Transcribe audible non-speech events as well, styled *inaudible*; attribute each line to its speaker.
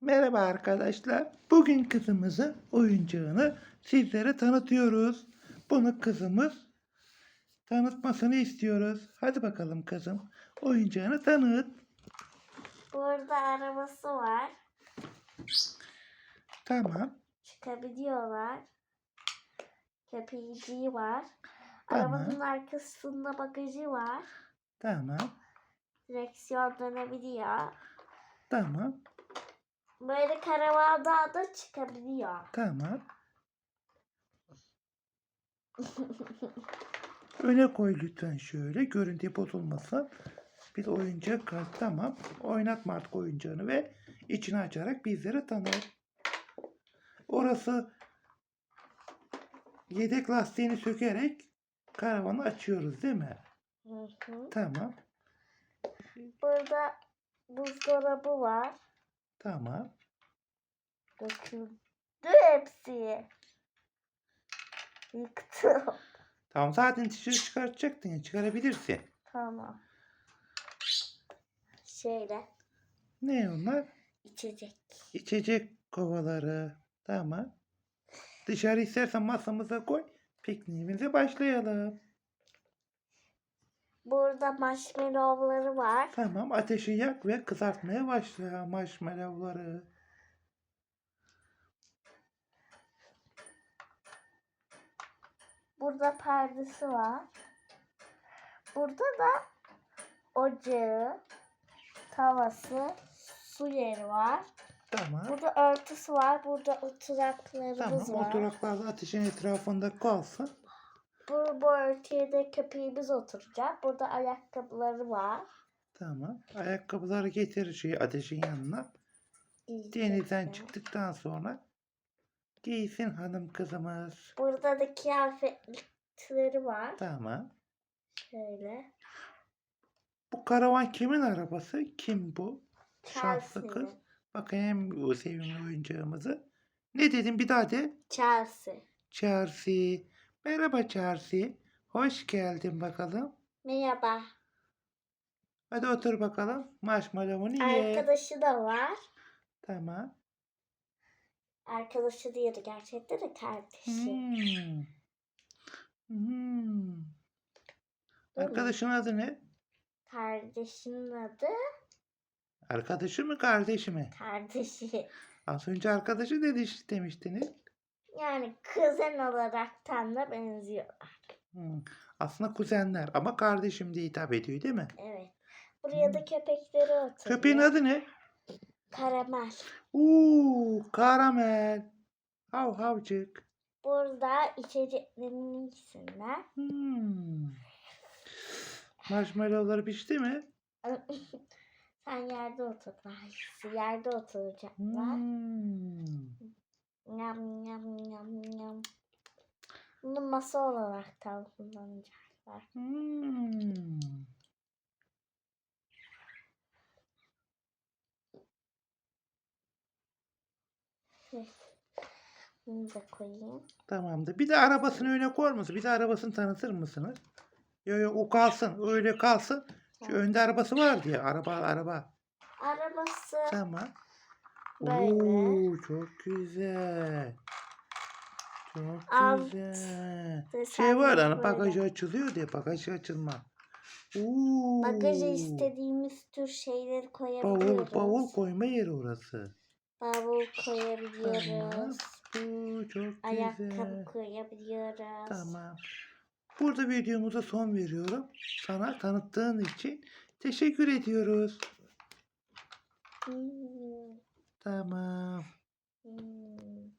Speaker 1: Merhaba arkadaşlar. Bugün kızımızın oyuncağını sizlere tanıtıyoruz. Bunu kızımız tanıtmasını istiyoruz. Hadi bakalım kızım. Oyuncağını tanıt.
Speaker 2: Burada arabası var.
Speaker 1: Tamam.
Speaker 2: Çıkabiliyorlar. Köpeğiciği var.
Speaker 1: Tamam.
Speaker 2: Arabanın arkasında bagajı var.
Speaker 1: Tamam.
Speaker 2: Direksiyon dönebiliyor.
Speaker 1: Tamam.
Speaker 2: Böyle karavanda da çıkabiliyor.
Speaker 1: Tamam. *laughs* Öne koy lütfen şöyle. Görüntü bozulmasın. Bir oyuncak kal. Tamam. Oynatma artık oyuncağını ve içini açarak bizlere tanıt. Orası yedek lastiğini sökerek karavanı açıyoruz değil mi?
Speaker 2: Hı hı.
Speaker 1: Tamam.
Speaker 2: Burada buzdolabı var.
Speaker 1: Tamam.
Speaker 2: Döküldü hepsi. Yıktım.
Speaker 1: Tamam zaten dışarı çıkartacaktın ya çıkarabilirsin.
Speaker 2: Tamam. Şöyle
Speaker 1: Ne onlar?
Speaker 2: içecek.
Speaker 1: İçecek kovaları. Tamam. Dışarı istersen masamıza koy. Pikniğimize başlayalım.
Speaker 2: Burada marshmallowları var.
Speaker 1: Tamam ateşi yak ve kızartmaya başla marshmallowları.
Speaker 2: Burada perdesi var. Burada da ocağı, tavası, su yeri var.
Speaker 1: Tamam.
Speaker 2: Burada örtüsü var. Burada oturaklarımız
Speaker 1: Tamam
Speaker 2: var.
Speaker 1: oturaklar ateşin etrafında kalsın.
Speaker 2: Bu, bu örtüye de köpeğimiz oturacak. Burada ayakkabıları var.
Speaker 1: Tamam. Ayakkabıları getir şey ateşin yanına. Denizden çıktıktan sonra giysin hanım kızımız.
Speaker 2: Burada da kıyafetleri var.
Speaker 1: Tamam.
Speaker 2: Şöyle.
Speaker 1: Bu karavan kimin arabası? Kim bu? Şanslı kız. Bakayım o sevimli oyuncağımızı. Ne dedim bir daha de.
Speaker 2: Chelsea.
Speaker 1: Chelsea. Merhaba Chelsea. Hoş geldin bakalım.
Speaker 2: Merhaba.
Speaker 1: Hadi otur bakalım. Marshmallow'unu ye.
Speaker 2: Arkadaşı da var.
Speaker 1: Tamam.
Speaker 2: Arkadaşı değil gerçekten de kardeşi.
Speaker 1: Hmm. Hmm. Arkadaşın adı ne?
Speaker 2: Kardeşinin adı
Speaker 1: Arkadaşı mı kardeşi mi?
Speaker 2: kardeşi.
Speaker 1: Az önce arkadaşı dedi demiştiniz.
Speaker 2: Yani kuzen olaraktan da benziyorlar.
Speaker 1: Hmm. Aslında kuzenler ama kardeşim diye hitap ediyor değil mi?
Speaker 2: Evet. Buraya da köpekleri oturuyor.
Speaker 1: Köpeğin adı ne?
Speaker 2: Karamel.
Speaker 1: Uuu karamel. Hav havcık.
Speaker 2: Burada içeceklerinin ikisinden.
Speaker 1: Hmm. Marshmallowları pişti mi? *laughs*
Speaker 2: Sen yerde otur. Hangisi? Yerde oturacaklar.
Speaker 1: Hmm.
Speaker 2: Yam yam yam yam. Bunu masa olarak da kullanacaklar.
Speaker 1: Hmm.
Speaker 2: Bunu da koyayım.
Speaker 1: Tamamdır. Bir de arabasını öne koyar mısın? Bir de arabasını tanıtır mısınız? Yok yok o kalsın. Öyle kalsın. Şu önde arabası var diye. Araba araba.
Speaker 2: Arabası
Speaker 1: Tamam.
Speaker 2: Böyle.
Speaker 1: Oo, çok güzel. Çok
Speaker 2: Alt
Speaker 1: güzel. Şey var hani bagajı açılıyor diye bagajı açılma. Oo.
Speaker 2: Bagaja istediğimiz tür şeyleri
Speaker 1: Bavul,
Speaker 2: koyabiliyoruz.
Speaker 1: bavul koyma yeri orası.
Speaker 2: Bavul koyabiliyoruz.
Speaker 1: Bu çok
Speaker 2: Ayakkabı
Speaker 1: güzel.
Speaker 2: koyabiliyoruz.
Speaker 1: Tamam. Burada videomuza son veriyorum. Sana tanıttığın için teşekkür ediyoruz.
Speaker 2: Hmm,
Speaker 1: 那
Speaker 2: 嗯。